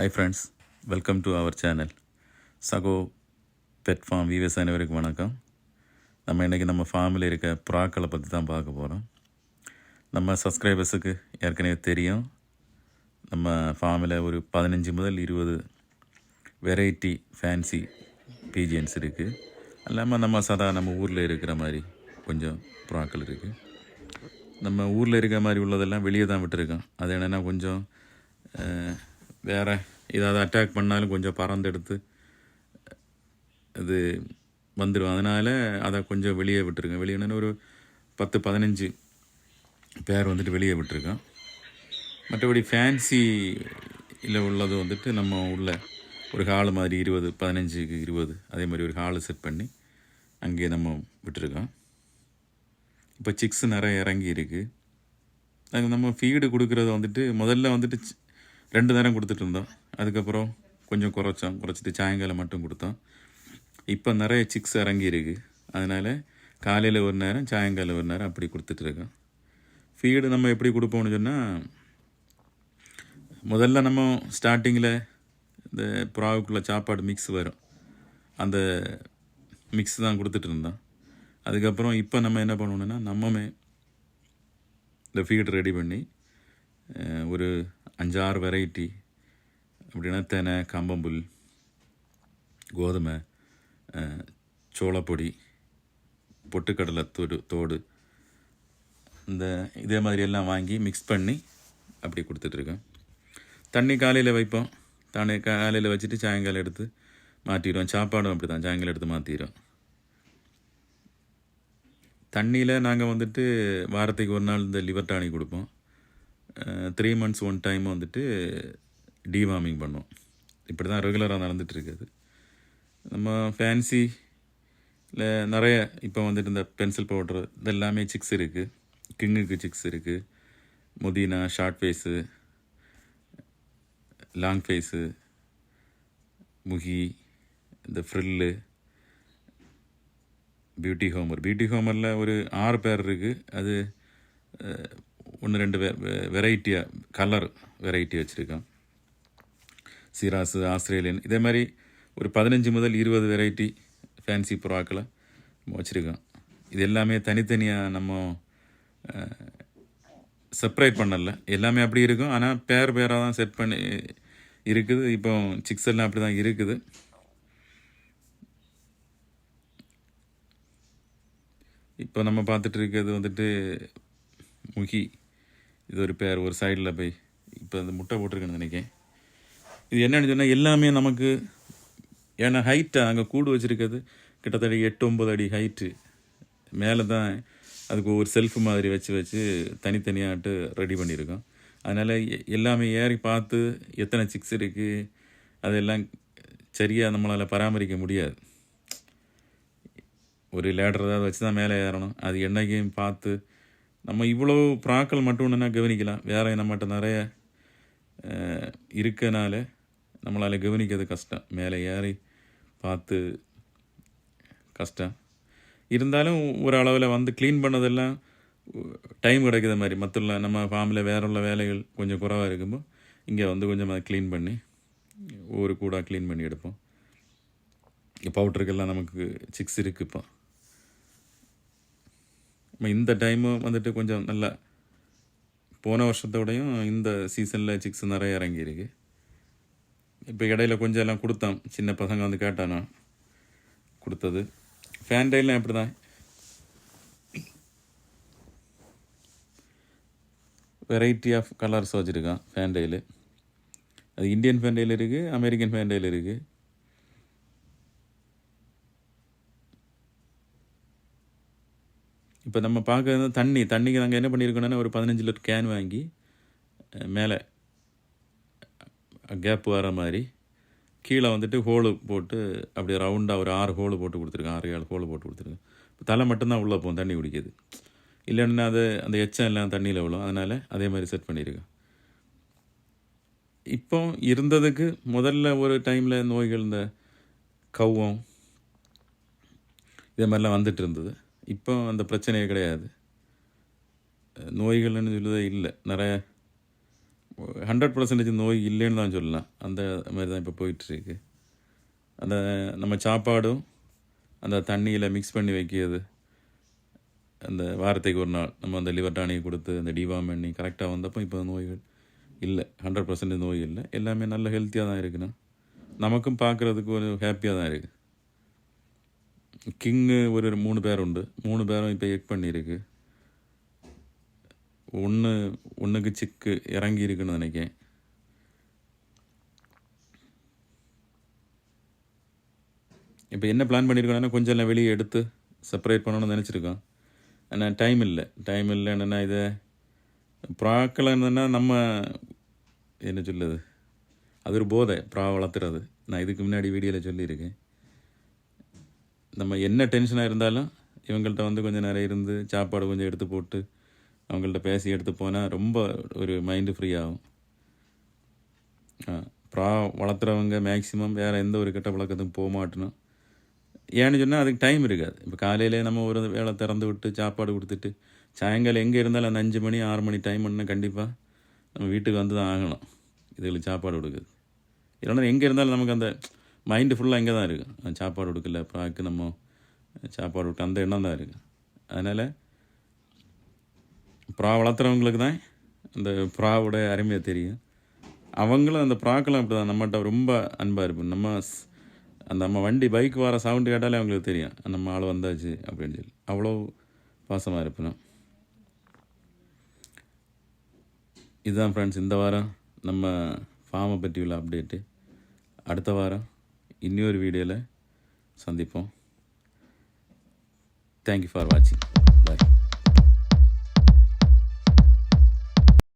Hi friends welcome to our channel சகோ pet farm viewers அனைவருக்கும் வணக்கம். நம்ம இன்றைக்கி நம்ம ஃபார்மில் இருக்க புறாக்களை பற்றி தான் பார்க்க போகிறோம் நம்ம சப்ஸ்கிரைபர்ஸுக்கு ஏற்கனவே தெரியும். நம்ம ஃபார்மில் ஒரு பதினஞ்சு முதல் இருபது வெரைட்டி ஃபேன்சி பீஜியன்ஸ் இருக்குது இல்லாமல் நம்ம சதா நம்ம ஊரில் இருக்கிற மாதிரி கொஞ்சம் புறாக்கள் இருக்குது நம்ம ஊரில் இருக்கிற மாதிரி உள்ளதெல்லாம் வெளியே தான் விட்டுருக்கோம். அது என்னென்னா கொஞ்சம் வேறு ஏதாவது அட்டாக் பண்ணாலும் கொஞ்சம் பறந்தெடுத்து அது வந்துடும் அதனால் அதை கொஞ்சம் வெளியே விட்டுருங்க. வெளியே ஒரு பத்து பதினஞ்சு பேர் வந்துட்டு வெளியே விட்டுருக்கோம் மற்றபடி ஃபேன்சியில் உள்ளது வந்துட்டு நம்ம உள்ள ஒரு ஹாலு மாதிரி இருபது பதினஞ்சுக்கு இருபது அதே மாதிரி ஒரு ஹாலு செட் பண்ணி அங்கேயே நம்ம விட்டுருக்கோம் இப்போ சிக்ஸ் நிறைய இறங்கி இருக்குது அது நம்ம ஃபீடு கொடுக்குறத வந்துட்டு முதல்ல வந்துட்டு ரெண்டு நேரம் கொடுத்துட்டு இருந்தோம். அதுக்கப்புறம் கொஞ்சம் குறைச்சோம். குறைச்சிட்டு சாயங்காலம் மட்டும் கொடுத்தோம். இப்போ நிறைய சிக்ஸ் இறங்கியிருக்கு அதனால் காலையில் ஒரு நேரம் சாயங்காலம் ஒரு நேரம் அப்படி கொடுத்துட்ருக்கோம் ஃபீடு நம்ம எப்படி கொடுப்போம்னு சொன்னால் முதல்ல நம்ம ஸ்டார்டிங்கில் இந்த புறாவுக்குள்ள சாப்பாடு மிக்ஸ் வரும். அந்த மிக்ஸ் தான் கொடுத்துட்டு இருந்தோம். அதுக்கப்புறம் இப்போ நம்ம என்ன பண்ணணுன்னா நம்மமே இந்த ஃபீட் ரெடி பண்ணி ஒரு அஞ்சாறு வெரைட்டி அப்படின்னா தெனை கம்பம்புல் கோதுமை சோளப்பொடி பொட்டுக்கடலை தோடு தோடு. இந்த இதே மாதிரி எல்லாம் வாங்கி மிக்ஸ் பண்ணி அப்படி கொடுத்துட்ருக்கோம் தண்ணி காலையில் வைப்போம். தண்ணி காலையில் வச்சுட்டு சாயங்காலம் எடுத்து மாற்றிடுவோம் சாப்பாடும் அப்படி தான் சாயங்காலம் எடுத்து மாற்றிடுவோம் தண்ணியில் நாங்கள் வந்துட்டு வாரத்துக்கு ஒரு நாள் இந்த லிவர் டானிக் கொடுப்போம். த்ரீ மந்த்ஸ் ஒன் டைம் வந்துட்டு டிவார்மிங் பண்ணுவோம் இப்படி தான் ரெகுலராக நடந்துகிட்ருக்குது இருக்குது. நம்ம இல்லை நிறைய இப்போ வந்துட்டு இந்த பென்சில் பவுடர் இதெல்லாமே சிக்ஸ் இருக்குது கிங்குக்கு சிக்ஸ் இருக்குது முதினா ஷார்ட் ஃபேஸு லாங் ஃபேஸு முகி இந்த ஃப்ரில்லு பியூட்டி ஹோமர் பியூட்டி ஹோமரில் ஒரு ஆறு பேர் இருக்குது அது ஒன்று ரெண்டு வெரைட்டியாக கலர் வெரைட்டி வச்சுருக்கோம் சிராஸு ஆஸ்திரேலியன் இதே மாதிரி ஒரு பதினஞ்சு முதல் இருபது வெரைட்டி ஃபேன்சி புறாக்களை வச்சுருக்கோம். இது எல்லாமே தனித்தனியாக நம்ம செப்பரேட் பண்ணல. எல்லாமே அப்படி இருக்கும். ஆனால் பேர் பேராக தான் செட் பண்ணி இருக்குது. இப்போ சிக்ஸ் எல்லாம் அப்படி தான் இருக்குது. இப்போ நம்ம பார்த்துட்டு இருக்கிறது வந்துட்டு முகி. இது ஒரு பேர் ஒரு சைடில் போய் இப்போ அந்த முட்டை போட்டிருக்கேன்னு நினைக்கிறேன். இது என்னென்னு சொன்னால் எல்லாமே நமக்கு ஏன்னா ஹைட்டை அங்கே கூடு வச்சுருக்கிறது கிட்டத்தட்ட எட்டு ஒம்பது அடி ஹைட்டு மேலே தான் அதுக்கு ஒரு செல்ஃப் மாதிரி வச்சு வச்சு தனித்தனியாட்டு ரெடி பண்ணியிருக்கோம். அதனால் எ- எல்லாமே ஏறி பார்த்து எத்தனை சிக்ஸ் இருக்குது அதெல்லாம் சரியாக நம்மளால் பராமரிக்க முடியாது. ஒரு லேடர் ஏதாவது வச்சு தான் மேலே ஏறணும். அது என்றைக்கும் பார்த்து நம்ம இவ்வளோ ப்ராக்கள் மட்டும் ஒன்றுனா கவனிக்கலாம். வேற நம்மகிட்ட நிறைய இருக்கனால நம்மளால் கவனிக்கிறது கஷ்டம். மேலே ஏறி பார்த்து கஷ்டம். இருந்தாலும் ஒரு அளவில் வந்து க்ளீன் பண்ணதெல்லாம் டைம் கிடைக்கிற மாதிரி. மற்ற நம்ம ஃபார்மில் வேற உள்ள வேலைகள் கொஞ்சம் குறைவாக இருக்கும்போது இங்கே வந்து கொஞ்சம் அதை க்ளீன் பண்ணி ஒவ்வொரு கூட க்ளீன் பண்ணி எடுப்போம். பவுட்ருக்கெல்லாம் நமக்கு சிக்ஸ் இருக்குது இப்போ. இந்த டைமு வந்துட்டு கொஞ்சம் நல்லா போன வருஷத்தோடையும் இந்த சீசனில் சிக்ஸ் நிறைய இறங்கியிருக்கு. இப்போ இடையில கொஞ்சம் எல்லாம் கொடுத்தான். சின்ன பசங்க வந்து கேட்டானா கொடுத்தது. ஃபேண்டைலாம் எப்படி தான் வெரைட்டி ஆஃப் கலர்ஸ் வச்சுருக்கான் ஃபேண்டைல் அது இந்தியன் ஃபேண்டைல் இருக்குது அமெரிக்கன் ஃபேண்டைல் இருக்குது இப்போ நம்ம பார்க்கறது தண்ணி தண்ணிக்கு நாங்கள் என்ன பண்ணியிருக்கோன்னா ஒரு பதினஞ்சு லிட்டர் கேன் வாங்கி மேலே கேப் வர மாதிரி கீழே வந்துட்டு ஹோலு போட்டு அப்படியே ரவுண்டாக ஒரு ஆறு ஹோலு போட்டு கொடுத்துருக்கேன் ஆறு ஏழு ஹோலு போட்டு கொடுத்துருக்கேன் இப்போ தலை மட்டும்தான் உள்ளே போகும் தண்ணி குடிக்குது இல்லைன்னா அது அந்த எச்சம் எல்லாம் தண்ணியில் விழும். அதனால் அதே மாதிரி செட் பண்ணியிருக்கேன் இப்போ இருந்ததுக்கு முதல்ல ஒரு டைமில் நோய்கள் இந்த கவ்வம் இதே மாதிரிலாம் வந்துட்டு இருந்தது. இப்போ அந்த பிரச்சனையே கிடையாது. நோய்கள்னு சொல்லுதே இல்லை. நிறைய ஹண்ட்ரட் பர்சன்டேஜ் நோய் இல்லைன்னு தான் சொல்லலாம். அந்த மாதிரி தான் இப்போ போயிட்டுருக்கு. அந்த நம்ம சாப்பாடும் அந்த தண்ணியில் மிக்ஸ் பண்ணி வைக்கிறது. அந்த வாரத்துக்கு ஒரு நாள் நம்ம அந்த லிவர் டானியை கொடுத்து அந்த டிவாம் பண்ணி கரெக்டாக வந்தப்போ இப்போ நோய்கள் இல்லை. ஹண்ட்ரட் பர்சன்டேஜ் நோய் இல்லை. எல்லாமே நல்ல ஹெல்த்தியாக தான் இருக்குண்ணா. நமக்கும் பார்க்குறதுக்கு ஒரு ஹாப்பியாக தான் இருக்குது கிங்கு ஒரு மூணு பேர் உண்டு. மூணு பேரும் இப்போ எக் பண்ணியிருக்கு ஒன்று ஒன்றுக்கு சிக்கு இறங்கி இருக்குன்னு நினைக்கிறேன். இப்போ என்ன பிளான் பண்ணியிருக்கோன்னா கொஞ்சம் எல்லாம் வெளியே எடுத்து செப்பரேட் பண்ணணும்னு நினச்சிருக்கோம். ஆனால் டைம் இல்லை. டைம் இல்லை என்னென்னா இதை ப்ராக்கில் என்னென்னா நம்ம என்ன சொல்லுது அது ஒரு போதை. ப்ரா வளர்த்துறது. நான் இதுக்கு முன்னாடி வீடியோவில் சொல்லியிருக்கேன். நம்ம என்ன டென்ஷனாக இருந்தாலும் இவங்கள்ட்ட வந்து கொஞ்சம் நிறைய இருந்து சாப்பாடு கொஞ்சம் எடுத்து போட்டு அவங்கள்ட்ட பேசி எடுத்து போனால் ரொம்ப ஒரு மைண்டு ஃப்ரீ ஆகும். ப்ரா வளர்த்துறவங்க மேக்ஸிமம் வேறு எந்த ஒரு கெட்ட பழக்கத்துக்கும் போக மாட்டணும். ஏன்னு சொன்னால் அதுக்கு டைம் இருக்காது. இப்போ காலையிலே நம்ம ஒரு வேலை திறந்து விட்டு சாப்பாடு கொடுத்துட்டு சாயங்காலம் எங்கே இருந்தாலும் அந்த அஞ்சு மணி ஆறு மணி டைம் பண்ணால் கண்டிப்பாக நம்ம வீட்டுக்கு வந்து தான் ஆகணும். இதுகளுக்கு சாப்பாடு கொடுக்குது இல்லைன்னா எங்கே இருந்தாலும் நமக்கு அந்த மைண்டு ஃபுல்லாக இங்கே தான் இருக்குது சாப்பாடு கொடுக்கல ப்ராக்கு நம்ம சாப்பாடு விட்டு அந்த எண்ணம் தான் இருக்குது அதனால் ப்ரா வளர்த்துறவங்களுக்கு தான் அந்த ப்ராவோட அருமையாக தெரியும். அவங்களும் அந்த ப்ராக்கெல்லாம் அப்படி தான் நம்மகிட்ட ரொம்ப அன்பாக இருப்போம். நம்ம ஸ்- அந்த நம்ம வண்டி பைக் வர சவுண்டு கேட்டாலே அவங்களுக்கு தெரியும். நம்ம ஆள் வந்தாச்சு அப்படின்னு சொல்லி. அவ்வளோ பாசமாக இருப்பேன் இதுதான் ஃப்ரெண்ட்ஸ் இந்த வாரம் நம்ம ஃபார்மை பற்றி உள்ள அப்டேட்டு அடுத்த வாரம் இன்னொரு வீடியோவில் சந்திப்போம். தேங்க்யூ ஃபார் வாட்சிங் பாய்